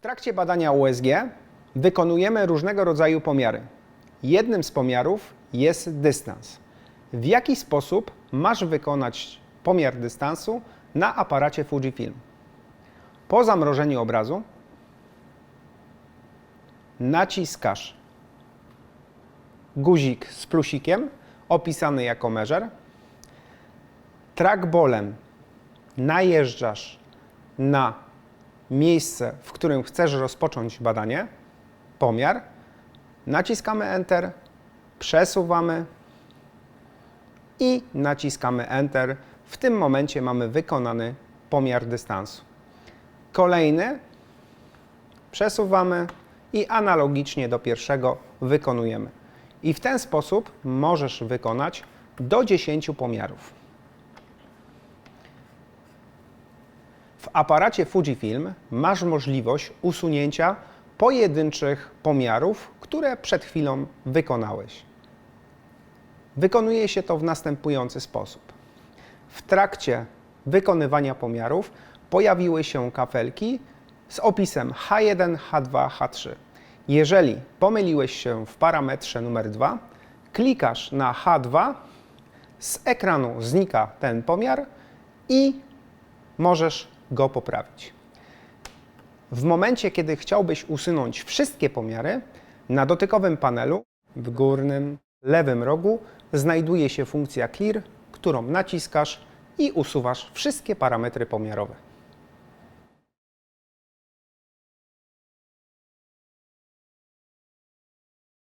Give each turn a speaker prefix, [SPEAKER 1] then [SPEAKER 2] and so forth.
[SPEAKER 1] W trakcie badania USG wykonujemy różnego rodzaju pomiary. Jednym z pomiarów jest dystans. W jaki sposób masz wykonać pomiar dystansu na aparacie Fujifilm? Po zamrożeniu obrazu naciskasz guzik z plusikiem opisany jako measure. Trackballem najeżdżasz na miejsce, w którym chcesz rozpocząć badanie, pomiar, naciskamy Enter, przesuwamy i naciskamy Enter. W tym momencie mamy wykonany pomiar dystansu. Kolejny przesuwamy i analogicznie do pierwszego wykonujemy. I w ten sposób możesz wykonać do 10 pomiarów. W aparacie Fujifilm masz możliwość usunięcia pojedynczych pomiarów, które przed chwilą wykonałeś. Wykonuje się to w następujący sposób. W trakcie wykonywania pomiarów pojawiły się kafelki z opisem H1, H2, H3. Jeżeli pomyliłeś się w parametrze numer 2, klikasz na H2, z ekranu znika ten pomiar i możesz go poprawić. W momencie, kiedy chciałbyś usunąć wszystkie pomiary, na dotykowym panelu w górnym lewym rogu znajduje się funkcja Clear, którą naciskasz i usuwasz wszystkie parametry pomiarowe.